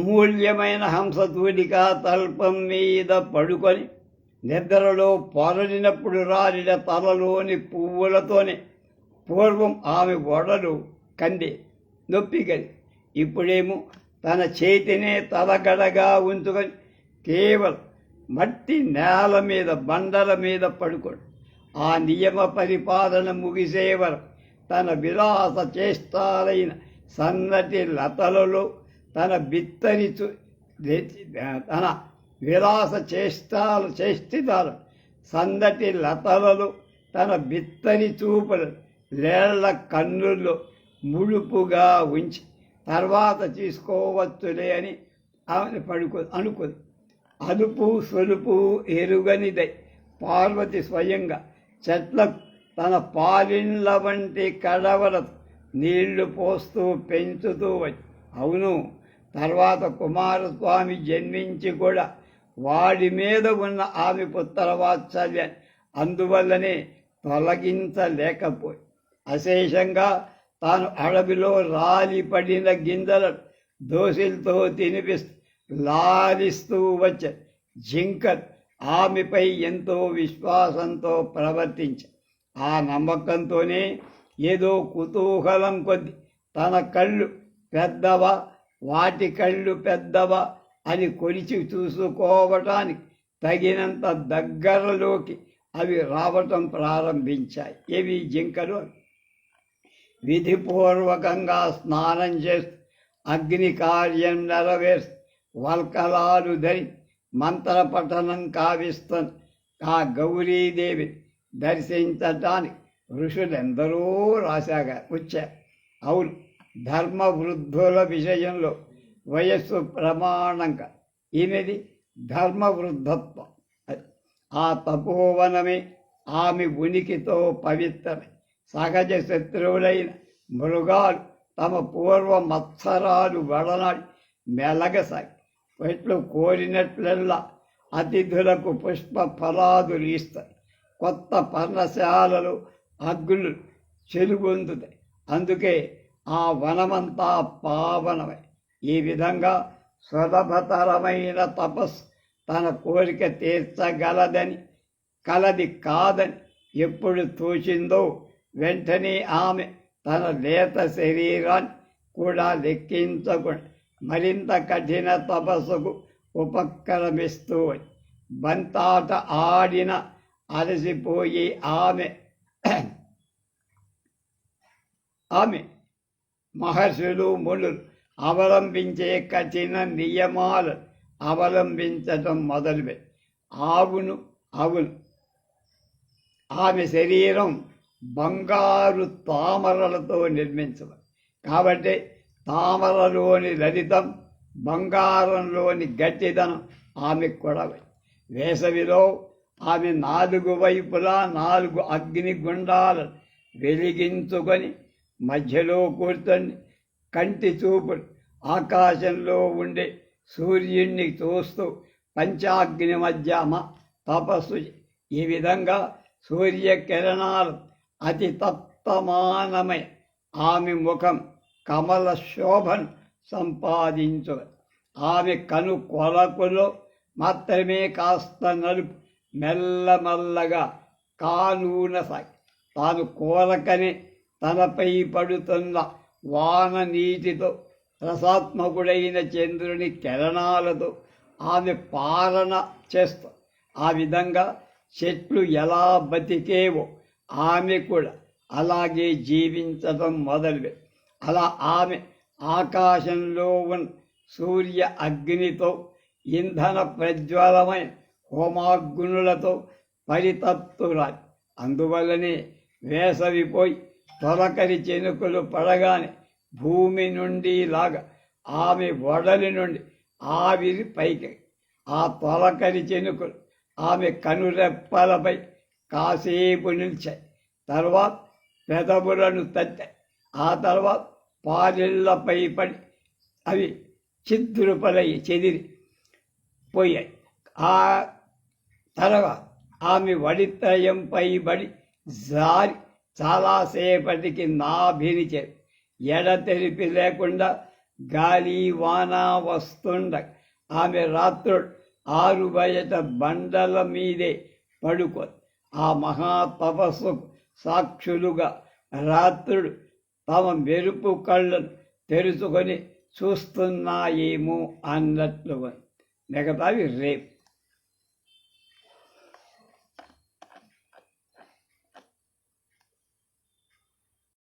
అమూల్యమైన హంసతూలిక తల్పం మీద పడుకొని నిద్రలో పొరలినప్పుడు రాలిన తలలోని పువ్వులతోనే పూర్వం ఆమె వడలు కంది నొప్పికది ఇప్పుడేమో తన చేతినే తలగడగా ఉంచుకొని కేవలం మట్టి నేల మీద బండల మీద పడుకోడు ఆ నియమ పరిపాలన ముగిసేవరం తన విలాస చేష్టాలైన సన్నటి లతలలో తన బిత్తరిచు తన విలాస చేష్టాలు చేష్టితాలు. సందటి లతలలో తన బిత్తరి చూపులు లేళ్ళ కన్నుల్లో ముడుపుగా ఉంచి తర్వాత తీసుకోవచ్చులే అని ఆమె పడుకో అనుకుంది. అదుపు సొలుపు ఎరుగనిదై పార్వతి స్వయంగా చెట్లకు తన పాలిండ్ల వంటి కడవలతో నీళ్ళు పోస్తూ పెంచుతూ వచ్చి అవును తర్వాత కుమారస్వామి జన్మించి కూడా వాడి మీద ఉన్న ఆమె పుత్రవాత్సల్యాన్ని అందువల్లనే తొలగించలేకపోయి అశేషంగా తాను అడవిలో రాలిపడిన గింజలను దోశలతో తినిపిస్తూ లాలిస్తూ వచ్చే జింకర్ ఆమెపై ఎంతో విశ్వాసంతో ప్రవర్తించ ఆ నమ్మకంతోనే ఏదో కుతూహలం కొద్ది తన కళ్ళు పెద్దవా వాటి కళ్ళు పెద్దవా అని కొలిచి చూసుకోవటానికి తగినంత దగ్గరలోకి అవి రావటం ప్రారంభించాయి. ఇవి జింకలు. విధిపూర్వకంగా స్నానం చేస్తూ అగ్ని కార్యం నెరవేర్చి వల్కలాలు ధరి మంత్రపఠనం కావిస్తున్న ఆ గౌరీదేవి దర్శించటానికి ఋషులెందరో రాశాగా వచ్చారు. అవును ధర్మ వృద్ధుల విషయంలో వయస్సు ప్రమాణంగా. ఈమెది ధర్మ వృద్ధత్వం ఆ తపోవనమే ఆమె ఉనికితో పవిత్రమే. సహజ శత్రువులైన మృగాలు తమ పూర్వ మత్సరాలు వడనాడి మెలగసాగి చెట్లు కోరినట్లల్లా అతిథులకు పుష్ప ఫలాదులు ఇస్తాయి. కొత్త పర్ణశాలలు అగ్గులు చెలుగొందుతాయి. అందుకే ఆ వనమంతా పావనమై. ఈ విధంగా సులభతరమైన తపస్సు తన కోరిక తీర్చగలదని కలది కాదని ఎప్పుడు తోచిందో వెంటనే ఆమె తన లేత శరీరాన్ని కూడా లెక్కించకుండా మరింత కఠిన తపస్సుకు ఉపక్రమిస్తూ బంతాట ఆడిన అలసిపోయి ఆమె ఆమె మహర్షులు ములు అవలంబించే కఠిన నియమాలు అవలంబించటం మొదలుపెట్టి ఆవును అవును ఆమె శరీరం బంగారు తామరలతో నిర్మించడం కాబట్టి తామరలోని లలితం బంగారంలోని గట్టిదనం ఆమెకు కూడా వేసవిలో ఆమె నాలుగు వైపులా నాలుగు అగ్ని గుండాలను వెలిగించుకొని మధ్యలో కూర్చొని కంటి చూపు ఆకాశంలో ఉండే సూర్యుణ్ణి చూస్తూ పంచాగ్ని మధ్య తపస్సు ఈ విధంగా సూర్యకిరణాలు అతి తప్తమానమై ఆమె ముఖం కమల శోభను సంపాదించు. ఆమె కను కొలకులో మాత్రమే కాస్త నలుపు మెల్లమెల్లగా కానూన సాగి తాను కోరకనే తనపై పడుతున్న వాన నీటితో రసాత్మకుడైన చంద్రుని కిరణాలతో ఆమె పాలన చేస్తా. ఆ విధంగా చెట్లు ఎలా బతికేవో ఆమె కూడా అలాగే జీవించడం మొదలువే అలా ఆమె ఆకాశంలో ఉన్న సూర్య అగ్నితో ఇంధన ప్రజ్వలమైన హోమాగ్నులతో పరితత్తురాలి అందువల్లనే వేసవిపోయి తొలకరి చెనుకులు పడగానే భూమి నుండి లాగా ఆమె వడలి నుండి ఆవిరి పైకి. ఆ తొలకరి చెనుకులు ఆమె కనురెప్పలపై కాసేపు నిలిచాయి. తర్వాత పెదవులను తట్టాయి. ఆ తర్వాత పాలిళ్ళపై పడి అవి చిద్రుపలై చెదిరి పోయాయి. ఆ తర్వాత ఆమె వడిత్రయంపై బడి జారి చాలాసేపటికి నాభినిచే ఎడతెరిపి లేకుండా గాలి వాన వస్తుండ ఆమె రాత్రుడు ఆరు బయట బండల మీదే పడుకో ఆ మహా సాక్షులుగా రాత్రుడు తమ మెరుపు కళ్ళను తెరుచుకొని చూస్తున్నాయేమో అన్నట్లు మిగతావి రేపు.